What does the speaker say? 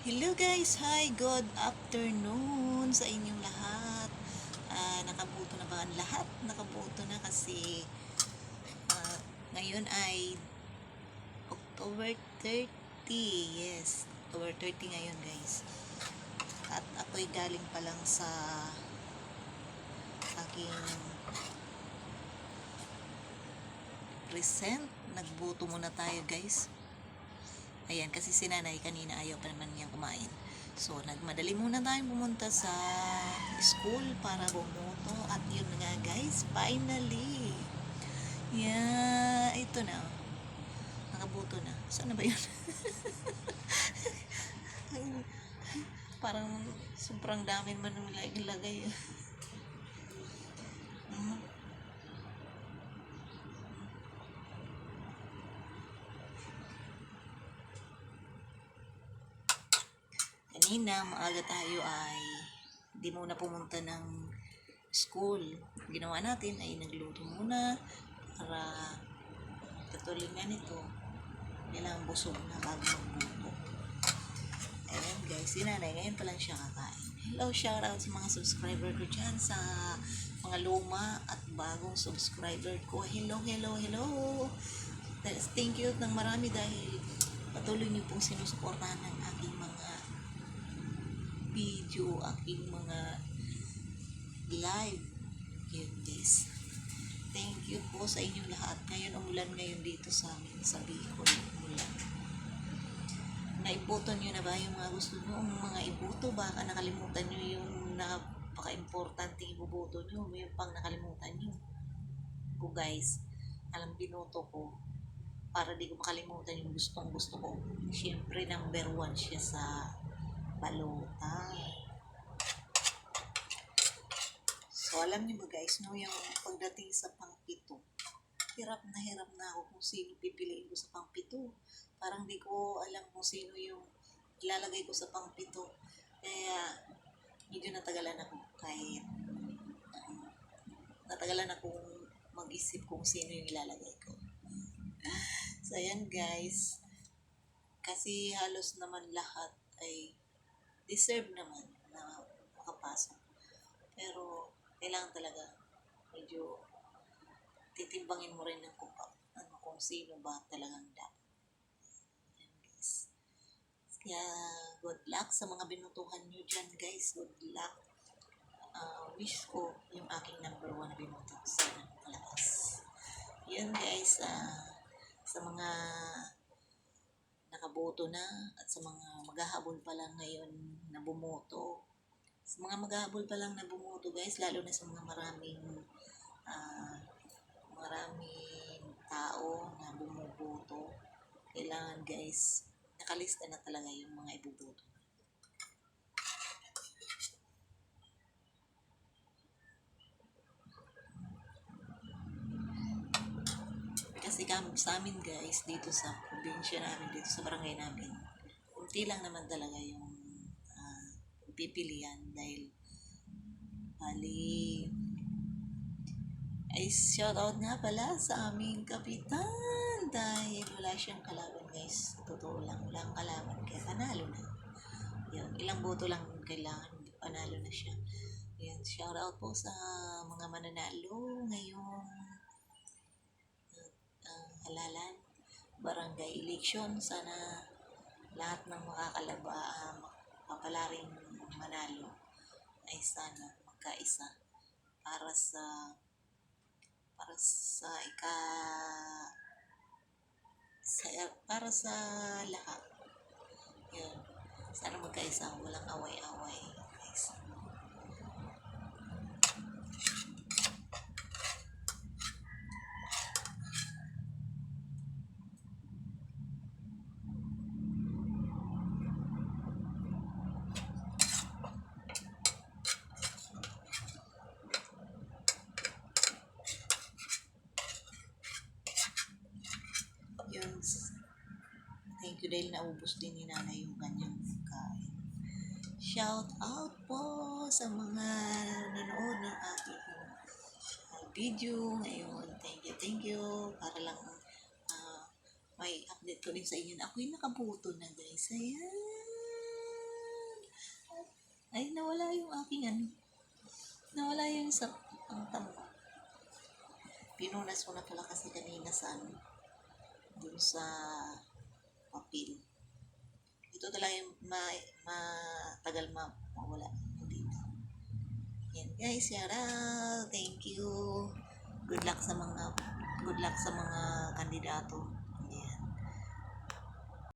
Hello guys! Hi! Good afternoon sa inyong lahat. Ah, nakabuto na ba ang lahat? Nakabuto na kasi ah, ngayon ay October 30. Yes, October 30 ngayon guys. At ako'y galing pa lang sa aking present. Nagbuto muna tayo guys. Ayan, kasi si nanay kanina ayaw pa naman niyang kumain. So, nagmadali muna tayong pumunta sa school para bumoto. At yun nga guys, finally. Yeah, ito na. Nakabuto na. Saan na ba yun? Parang sobrang dami man nung kanina maaga tayo ay di muna pumunta ng school. Ginawa natin ay nagluto muna para katuloy nga nito kailangan busog na bago magbuto. Ayan guys, si nanay ngayon pa lang siya kakain. Hello, shout out sa mga subscriber ko dyan sa mga luma at bagong subscriber ko. Hello, hello, hello. Thank you ng marami dahil patuloy niyo pong sinusuportahan ng aking video, aking mga live. Guys. Thank you po sa inyong lahat. Ngayon, umulan ngayon dito sa amin, sa Bicol. Umulan. Naibuto nyo na ba yung mga gusto nyo? Ang mga ibuto, baka nakalimutan nyo yung napaka-importante ibubuto nyo. Yung pang nakalimutan nyo. Ko guys, alam binoto ko para di ko makalimutan yung gustong gusto ko. Siyempre, number one siya sa balota. Alam niyo ba guys, no, yung pagdating sa pangpito, hirap na hirap na ako kung sino pipiliin ko sa pangpito. Parang di ko alam kung sino yung ilalagay ko sa pangpito. Kaya, medyo natagalan ako kahit um, natagalan akong mag-isip kung sino yung ilalagay ko. So, ayan guys. Kasi halos naman lahat ay deserve naman na kailangan talaga medyo titimbangin mo rin ng kung, ano, kung sino ba talagang dapat. Ayan. Kaya, good luck sa mga binutuhan nyo dyan, guys. Good luck. Ah, wish ko yung aking number one binuto. Sana malakas. Yun, guys. ah, sa mga nakaboto na at sa mga maghahabol pa lang ngayon na bumoto. Sa mga maghahabol pa lang na bumoto guys, lalo na sa mga maraming ah, maraming tao na bumuboto, kailangan guys, nakalista na talaga yung mga ibuboto. Kasi kam sa amin guys, dito sa probinsya namin, dito sa barangay namin, kunti lang naman talaga yung pipilian dahil bali ay shout out nga pala sa aming kapitan dahil wala siyang kalaban guys. Totoo lang, walang kalaban kaya panalo na. Yun, ilang boto lang kailangan, panalo na siya. Yan, shout out po sa mga mananalo ngayong uh, halalan barangay election. Sana lahat ng makakalaba, uh, papalaring manalo ay sana magkaisa para sa para sa ika sa, para sa lahat. Yun. Sana magkaisa, walang away-away. Guys. Yun. Thank you dahil naubos din ni nanay yung kanyang kain. Shout out po sa mga nanonood ng aking uh, video ngayon. Thank you, thank you. Para lang ah, may update ko din sa inyo na ako'y nakabuto na guys. Ayan. Ay, nawala yung aking ano. Nawala yung sa ang tamba. Pinunas ko na pala kasi kanina sa ano. Dun sa papel. Ito talaga yung ma, matagal ma, mawala dito. Yan guys, yara. Thank you. Good luck sa mga good luck sa mga kandidato.